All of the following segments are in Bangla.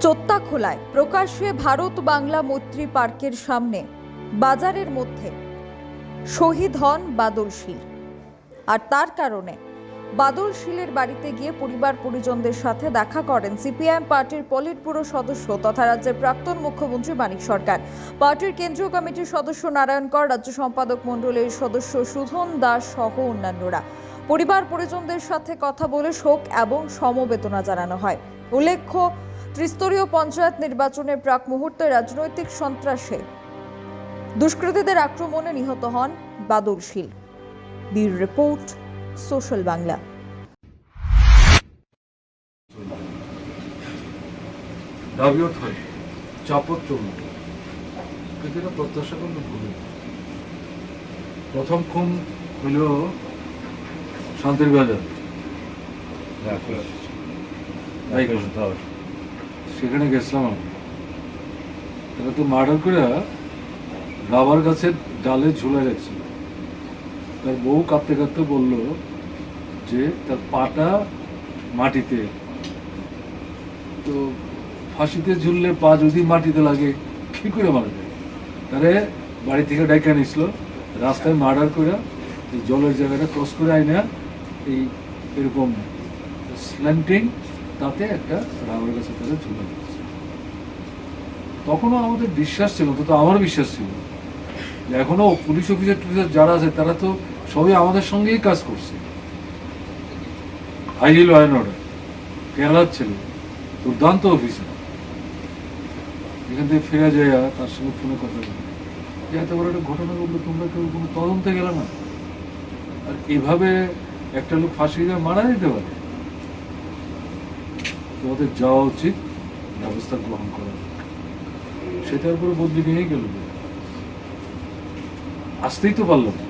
চোত্তাখোলায় প্রকাশ্যে ভারত বাংলা মৈত্রী পার্কের সামনে, বাজারের মধ্যে। শহীদ হন বাদল শীল। আর তার কারণে বাদল শীলের বাড়িতে গিয়ে পরিবার পরিজনদের সাথে দেখা করেন সিপিআইএম পার্টির পলিট ব্যুরো সদস্য তথা রাজ্যের প্রাক্তন মুখ্যমন্ত্রী মানিক সরকার। পার্টির কেন্দ্রীয় কমিটির সদস্য নারায়ণ কর, রাজ্য সম্পাদক মণ্ডলীর সদস্য সুধন দাস সহ অন্যান্যরা। পরিবার পরিজনদের সাথে কথা বলে শোক এবং সমবেদনা জানানো হয়। উল্লেখ্য ত্রিস্তরীয় পঞ্চায়েত নির্বাচনের প্রাক মুহূর্তে রাজনৈতিক সন্ত্রাসে। দুষ্কৃতীদের আক্রমণে নিহত হন বাদল শীল। বীর রিপোর্ট সোশ্যাল বাংলা। দাবিও হয় চাপত চলবে এটা প্রত্যাশা করলে ভুলে। প্রথম খুন হইল শান্তির বাজার। সেখানে গেছিলাম আমি। তারা তো মার্ডার করে রাবার গাছের ডালে ঝুলে রাখছিল তার বউ কাঁদতে কাঁদতে বলল যে, তার পাটা মাটিতে। তো ফাঁসিতে ঝুললে পা যদি মাটিতে লাগে, কি করে মারা যায় তারে বাড়ি থেকে ডাইকা নিছিল, রাস্তায় মার্ডার করে এই জলের জায়গাটা ক্রস করে আইনা এই এরকম স্ল্যান্টিং তাতে একটা রাবার গাছে তারা ঝুলে দিচ্ছে তখনও আমাদের বিশ্বাস ছিল তো আমার বিশ্বাস ছিল, যে এখনও পুলিশ অফিসার টুফিসার যারা আছে, তারা তো সবই আমাদের সঙ্গেই কাজ করছে। আইজি ল অ্যান্ড অর্ডার কেরালার ছেলে, দুর্দান্ত অফিসার। এখান থেকে ফিরে যায় তার সঙ্গে ফোনে কথা বলে। যে এত বড় একটা ঘটনা ঘটলো, তোমরা কেউ কোনো তদন্তে গেলে না। আর এভাবে একটা লোক ফাঁসি দিয়ে মারা যেতে পারে? তোমাদের যাওয়া উচিত, ব্যবস্থা গ্রহণ করা। সেটার উপরে বদলি নিয়েই গেল আসতেই তো পারল না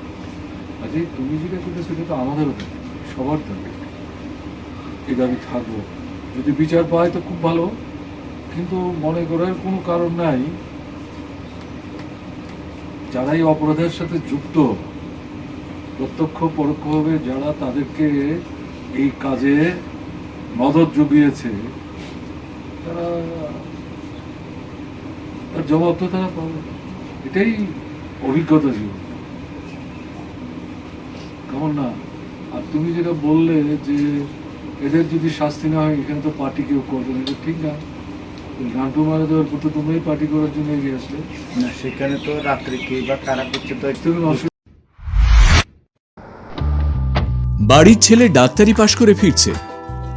আজকে তুমি যেটা করতে সেটা তো আমাদেরও দাবি সবার দাবি। এই দাবি থাকব। যদি বিচার পায় তো খুব ভালো, কিন্তু মনে করার কোনো কারণ নাই। যারা এই অপরাধের সাথে যুক্ত, প্রত্যক্ষ পরোক্ষভাবে যারা তাদেরকে এই কাজে মদত জুগিয়েছে তারা তার জবাব তো তারা পাবে। এটাই অভিজ্ঞতা জীবন। কেমন না? আর তুমি যেটা বললে যে এদের যদি শাস্তি না হয় এখানে তো পার্টি কেউ করবে না এটা ঠিক না। গান্টু মারা দেওয়ার পর তো তোমরাই পার্টি করার জন্য এগিয়ে আসলে। না সেখানে তো রাত্রে কে বা কারা করছে তো তুমি বাড়ির ছেলে ডাক্তারি পাশ করে ফিরছে।